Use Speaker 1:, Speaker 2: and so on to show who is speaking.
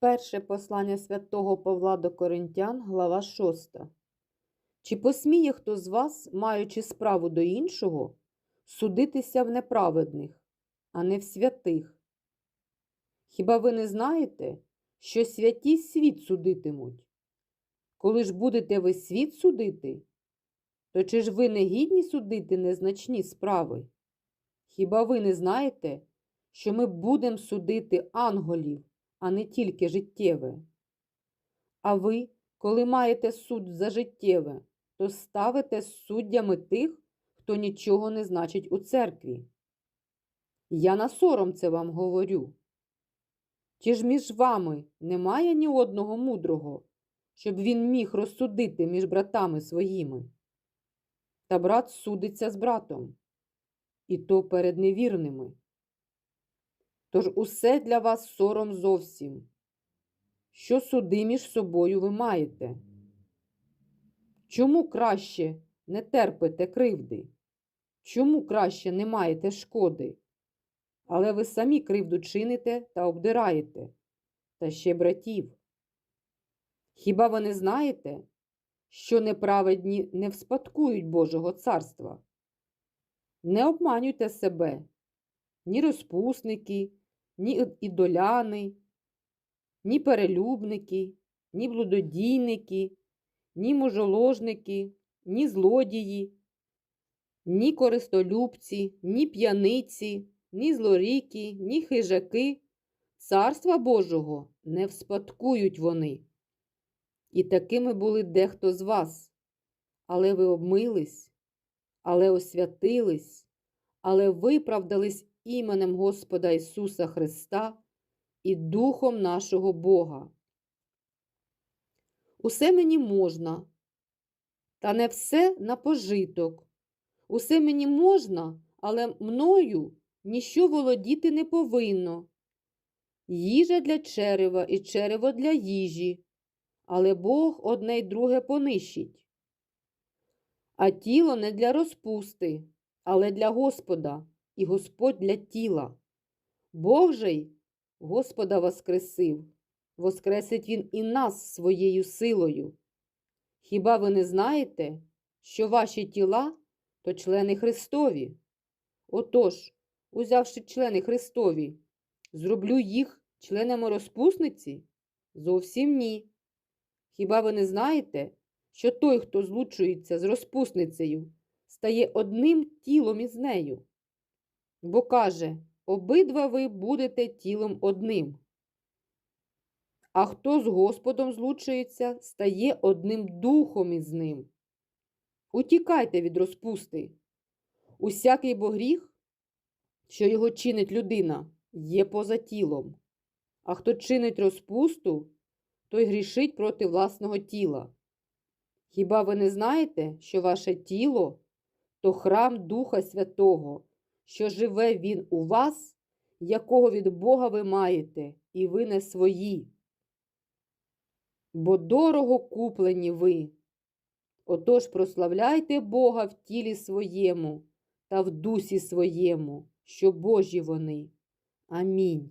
Speaker 1: Перше послання святого Павла до Коринтян, глава 6. Чи посміє хто з вас, маючи справу до іншого, судитися в неправедних, а не в святих? Хіба ви не знаєте, що святі світ судитимуть? Коли ж будете ви світ судити, то чи ж ви не гідні судити незначні справи? Хіба ви не знаєте, що ми будемо судити анголів, а не тільки життєве? А ви, коли маєте суд за життєве, то ставите суддями тих, хто нічого не значить у церкві. Я на сором це вам говорю. Чи ж між вами немає ні одного мудрого, щоб він міг розсудити між братами своїми? Та брат судиться з братом, і то перед невірними. Тож усе для вас сором зовсім. Що суди між собою ви маєте? Чому краще не терпите кривди? Чому краще не маєте шкоди? Але ви самі кривду чините та обдираєте, та ще братів. Хіба ви не знаєте, що неправедні не вспадкують Божого царства? Не обманюйте себе, ні розпусники, ні ідоляни, ні перелюбники, ні блудодійники, ні мужоложники, ні злодії, ні користолюбці, ні п'яниці, ні злоріки, ні хижаки. Царства Божого не вспадкують вони. І такими були дехто з вас. Але ви обмились, але освятились, але виправдались іменем Господа Ісуса Христа і Духом нашого Бога. Усе мені можна, та не все на пожиток. Усе мені можна, але мною ніщо володіти не повинно. Їжа для черева і черево для їжі, але Бог одне й друге понищить. А тіло не для розпусти, але для Господа, і Господь для тіла. Бог же й Господа воскресив, воскресить Він і нас своєю силою. Хіба ви не знаєте, що ваші тіла то члени Христові? Отож, узявши члени Христові, зроблю їх членами розпусниці? Зовсім ні. Хіба ви не знаєте, що той, хто злучується з розпусницею, стає одним тілом із нею? Бо каже, обидва ви будете тілом одним. А хто з Господом злучується, стає одним духом із ним. Утікайте від розпусти. Усякий бо гріх, що його чинить людина, є поза тілом. А хто чинить розпусту, той грішить проти власного тіла. Хіба ви не знаєте, що ваше тіло то храм Духа Святого, що живе Він у вас, якого від Бога ви маєте, і ви не свої? Бо дорого куплені ви. Отож прославляйте Бога в тілі своєму та в дусі своєму, що Божі вони. Амінь.